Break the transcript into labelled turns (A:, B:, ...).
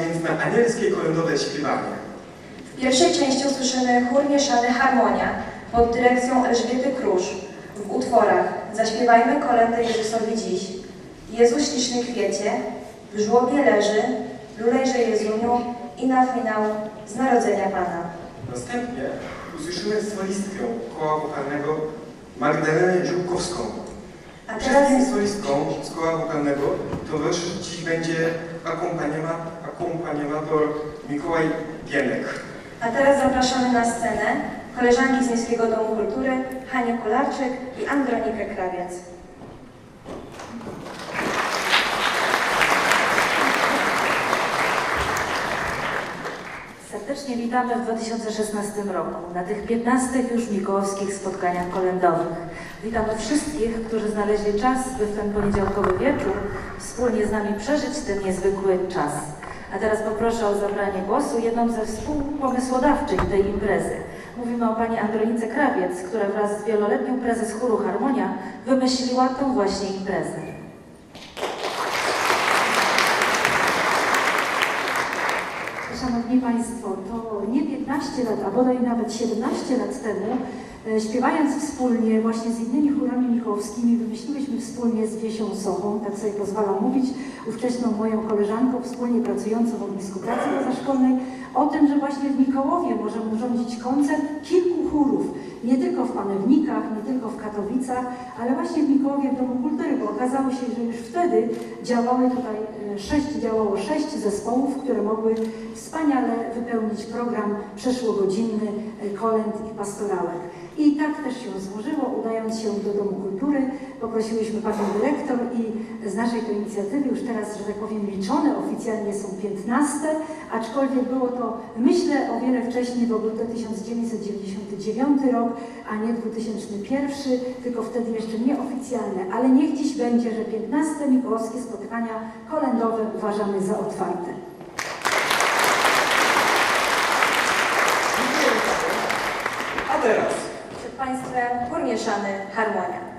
A: więc na anielskie kolendowe śpiewanie.
B: W pierwszej części usłyszymy chór mieszany Harmonia pod dyrekcją Elżbiety Krusz w utworach Zaśpiewajmy kolędę Jezusowi dziś, Jezus śliczny kwiecie, w żłobie leży, lulejże Jezuniu i na finał z narodzenia Pana.
A: Następnie usłyszymy solistkę koła wokalnego Magdalenę Żółkowską.
B: A teraz,
A: Wszystkim solistkom z koła wokalnego towarzyszyć będzie akompaniema, akompaniamator Mikołaj Gienek.
B: a teraz zapraszamy na scenę koleżanki z Miejskiego Domu Kultury Hanię Kolarczyk i Andronikę Krawiec.
C: Serdecznie witamy w 2016 roku na tych 15 już mikołowskich spotkaniach kolędowych. Witamy wszystkich, którzy znaleźli czas, by w ten poniedziałkowy wieczór wspólnie z nami przeżyć ten niezwykły czas. A teraz poproszę o zabranie głosu jedną ze współpomysłodawczyń tej imprezy. Mówimy o pani Andronice Krawiec, która wraz z wieloletnią prezes chóru Harmonia wymyśliła tą właśnie imprezę.
D: Szanowni Państwo, to nie 15 lat, a bodaj nawet 17 lat temu, śpiewając wspólnie właśnie z innymi chórami michałowskimi, wymyśliłyśmy wspólnie z Wiesią Sochą, tak sobie pozwalam mówić, ówczesną moją koleżanką, wspólnie pracującą w ognisku pracy pozaszkolnej, o tym, że właśnie w Mikołowie możemy urządzić koncert kilku chórów, nie tylko w Panewnikach, nie tylko w Katowicach, ale właśnie w Mikołowie w Domu Kultury, bo okazało się, że już wtedy działały tutaj e, sześć, działało sześć zespołów, które mogły wspaniale wypełnić program przeszłogodzinny e, kolęd i pastorałek. Tak też się złożyło, udając się do Domu Kultury, poprosiłyśmy panią dyrektor i z naszej to inicjatywy już teraz, że tak powiem, liczone oficjalnie są 15, aczkolwiek było to, myślę, o wiele wcześniej, bo był to 1999 rok, a nie 2001, tylko wtedy jeszcze nieoficjalne, ale niech dziś będzie, że 15 mikołowskie spotkania kolędowe uważamy za otwarte.
A: A teraz
B: Przed Państwem chór mieszany Harmonia.